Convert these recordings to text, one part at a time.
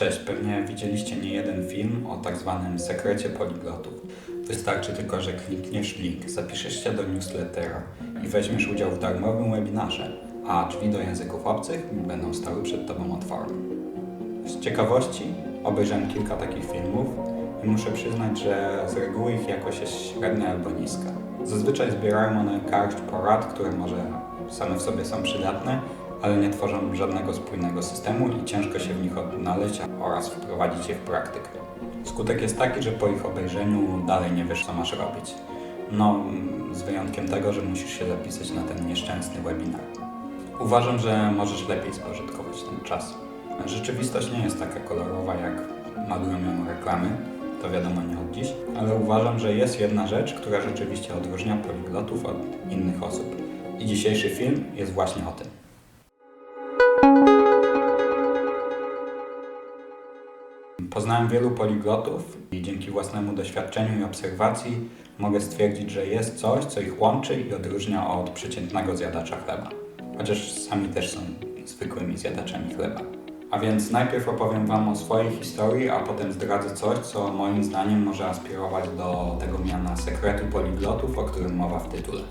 Cześć, pewnie widzieliście nie jeden film o tak zwanym sekrecie poliglotów. Wystarczy tylko, że klikniesz link, zapiszesz się do newslettera i weźmiesz udział w darmowym webinarze, a drzwi do języków obcych będą stały przed Tobą otwarte. Z ciekawości obejrzałem kilka takich filmów i muszę przyznać, że z reguły ich jakość jest średnia albo niska. Zazwyczaj zbierają one garść porad, które może same w sobie są przydatne, ale nie tworzą żadnego spójnego systemu i ciężko się w nich odnaleźć oraz wprowadzić je w praktykę. Skutek jest taki, że po ich obejrzeniu dalej nie wiesz, co masz robić. No, z wyjątkiem tego, że musisz się zapisać na ten nieszczęsny webinar. Uważam, że możesz lepiej spożytkować ten czas. Rzeczywistość nie jest taka kolorowa, jak malują ją reklamy, to wiadomo nie od dziś, ale uważam, że jest jedna rzecz, która rzeczywiście odróżnia poliglotów od innych osób. I dzisiejszy film jest właśnie o tym. Poznałem wielu poliglotów i dzięki własnemu doświadczeniu i obserwacji mogę stwierdzić, że jest coś, co ich łączy i odróżnia od przeciętnego zjadacza chleba. Chociaż sami też są zwykłymi zjadaczami chleba. A więc najpierw opowiem Wam o swojej historii, a potem zdradzę coś, co moim zdaniem może aspirować do tego miana sekretu poliglotów, o którym mowa w tytule.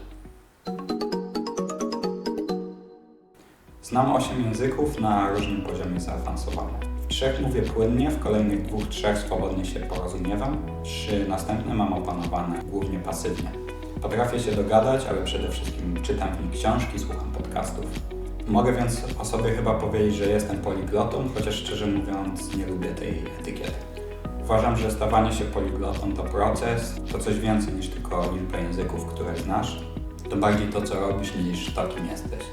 Znam 8 języków na różnym poziomie zaawansowania. Trzech mówię płynnie, w kolejnych dwóch, trzech swobodnie się porozumiewam, trzy następne mam opanowane głównie pasywnie. Potrafię się dogadać, ale przede wszystkim czytam w nich książki, słucham podcastów. Mogę więc o sobie chyba powiedzieć, że jestem poliglotą, chociaż szczerze mówiąc nie lubię tej etykiety. Uważam, że stawanie się poliglotą to proces, to coś więcej niż tylko liczba języków, które znasz. To bardziej to, co robisz, niż to, kim jesteś.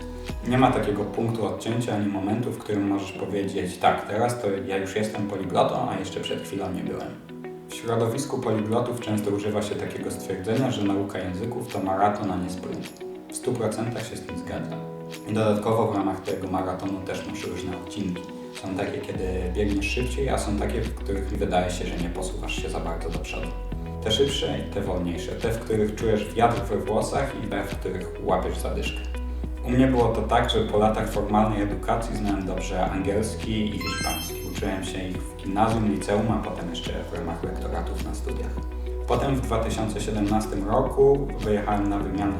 Nie ma takiego punktu odcięcia ani momentu, w którym możesz powiedzieć, tak, teraz to ja już jestem poliglotą, a jeszcze przed chwilą nie byłem. W środowisku poliglotów często używa się takiego stwierdzenia, że nauka języków to maraton, a nie sprint. W 100% się z tym zgadzam. I dodatkowo w ramach tego maratonu też masz różne odcinki. Są takie, kiedy biegniesz szybciej, a są takie, w których wydaje się, że nie posuwasz się za bardzo do przodu. Te szybsze i te wolniejsze, te, w których czujesz wiatr we włosach i te, w których łapiesz zadyszkę. U mnie było to tak, że po latach formalnej edukacji znałem dobrze angielski i hiszpański. Uczyłem się ich w gimnazjum, liceum, a potem jeszcze w ramach lektoratów na studiach. Potem w 2017 roku wyjechałem na wymianę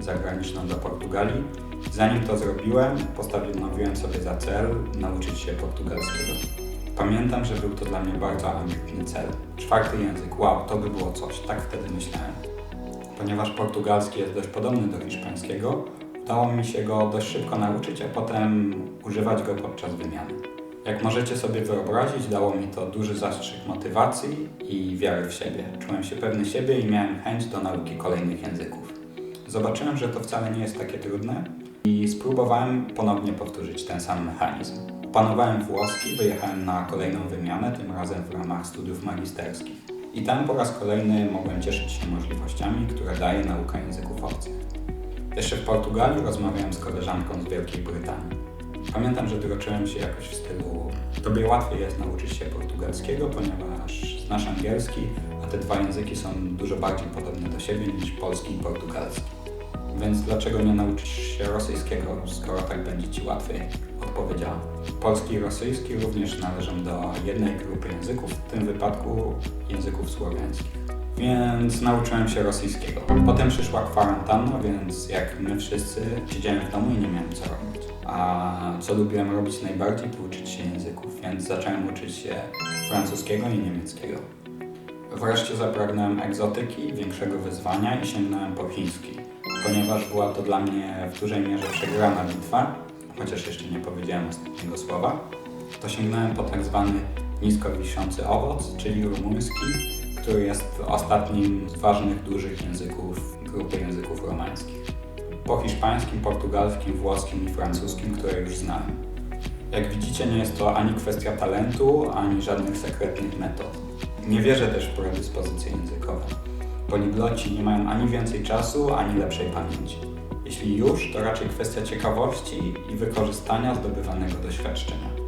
zagraniczną do Portugalii. Zanim to zrobiłem, postanowiłem sobie za cel nauczyć się portugalskiego. Pamiętam, że był to dla mnie bardzo ambitny cel. Czwarty język, wow, to by było coś, tak wtedy myślałem. Ponieważ portugalski jest dość podobny do hiszpańskiego, udało mi się go dość szybko nauczyć, a potem używać go podczas wymiany. Jak możecie sobie wyobrazić, dało mi to duży zastrzyk motywacji i wiary w siebie. Czułem się pewny siebie i miałem chęć do nauki kolejnych języków. Zobaczyłem, że to wcale nie jest takie trudne i spróbowałem ponownie powtórzyć ten sam mechanizm. Opanowałem włoski, wyjechałem na kolejną wymianę, tym razem w ramach studiów magisterskich. I tam po raz kolejny mogłem cieszyć się możliwościami, które daje nauka języków obcych. Jeszcze w Portugalii rozmawiałem z koleżanką z Wielkiej Brytanii. Pamiętam, że droczyłem się jakoś w stylu Tobie łatwiej jest nauczyć się portugalskiego, ponieważ znasz angielski, a te dwa języki są dużo bardziej podobne do siebie niż polski i portugalski. Więc dlaczego nie nauczysz się rosyjskiego, skoro tak będzie Ci łatwiej? Odpowiedziała. Polski i rosyjski również należą do jednej grupy języków, w tym wypadku języków słowiańskich. Więc nauczyłem się rosyjskiego. Potem przyszła kwarantanna, więc jak my wszyscy siedziałem w domu i nie miałem co robić. A co lubiłem robić najbardziej, to uczyć się języków, więc zacząłem uczyć się francuskiego i niemieckiego. Wreszcie zapragnąłem egzotyki, większego wyzwania i sięgnąłem po chiński, ponieważ była to dla mnie w dużej mierze przegrana bitwa, chociaż jeszcze nie powiedziałem ostatniego słowa, to sięgnąłem po tak zwany nisko wiszący owoc, czyli rumuński, który jest ostatnim z ważnych, dużych języków grupy języków romańskich. Po hiszpańskim, portugalskim, włoskim i francuskim, które już znałem. Jak widzicie, nie jest to ani kwestia talentu, ani żadnych sekretnych metod. Nie wierzę też w predyspozycje językowe. Poligloci nie mają ani więcej czasu, ani lepszej pamięci. Jeśli już, to raczej kwestia ciekawości i wykorzystania zdobywanego doświadczenia.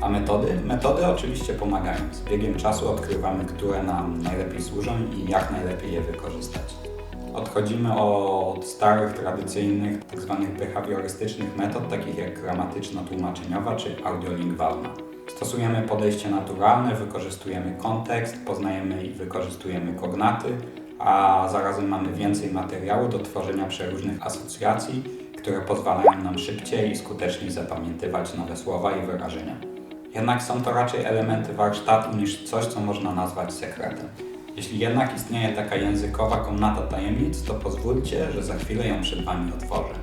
A metody? Metody oczywiście pomagają. Z biegiem czasu odkrywamy, które nam najlepiej służą i jak najlepiej je wykorzystać. Odchodzimy od starych, tradycyjnych, tzw. behawiorystycznych metod, takich jak gramatyczno-tłumaczeniowa czy audiolingwalna. Stosujemy podejście naturalne, wykorzystujemy kontekst, poznajemy i wykorzystujemy kognaty, a zarazem mamy więcej materiału do tworzenia przeróżnych asocjacji, które pozwalają nam szybciej i skuteczniej zapamiętywać nowe słowa i wyrażenia. Jednak są to raczej elementy warsztatu niż coś, co można nazwać sekretem. Jeśli jednak istnieje taka językowa komnata tajemnic, to pozwólcie, że za chwilę ją przed Wami otworzę.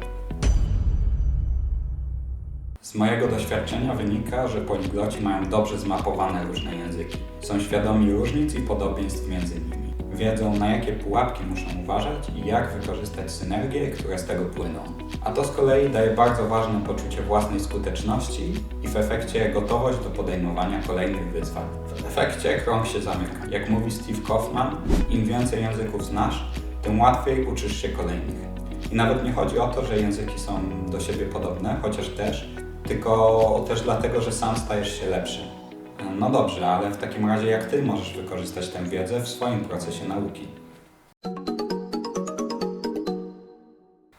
Z mojego doświadczenia wynika, że poligloci mają dobrze zmapowane różne języki. Są świadomi różnic i podobieństw między nimi. Wiedzą, na jakie pułapki muszą uważać i jak wykorzystać synergie, które z tego płyną. A to z kolei daje bardzo ważne poczucie własnej skuteczności i w efekcie gotowość do podejmowania kolejnych wyzwań. W efekcie krąg się zamyka. Jak mówi Steve Kaufman, im więcej języków znasz, tym łatwiej uczysz się kolejnych. I nawet nie chodzi o to, że języki są do siebie podobne, chociaż też, tylko też dlatego, że sam stajesz się lepszy. No dobrze, ale w takim razie jak Ty możesz wykorzystać tę wiedzę w swoim procesie nauki?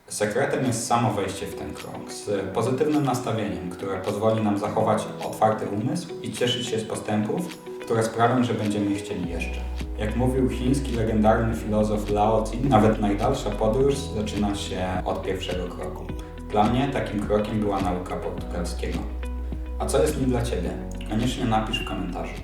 Sekretem jest samo wejście w ten krąg z pozytywnym nastawieniem, które pozwoli nam zachować otwarty umysł i cieszyć się z postępów, które sprawią, że będziemy chcieli jeszcze. Jak mówił chiński legendarny filozof Lao Tzu, nawet najdalsza podróż zaczyna się od pierwszego kroku. Dla mnie takim krokiem była nauka portugalskiego. A co jest nim dla Ciebie? Koniecznie napisz w komentarzu.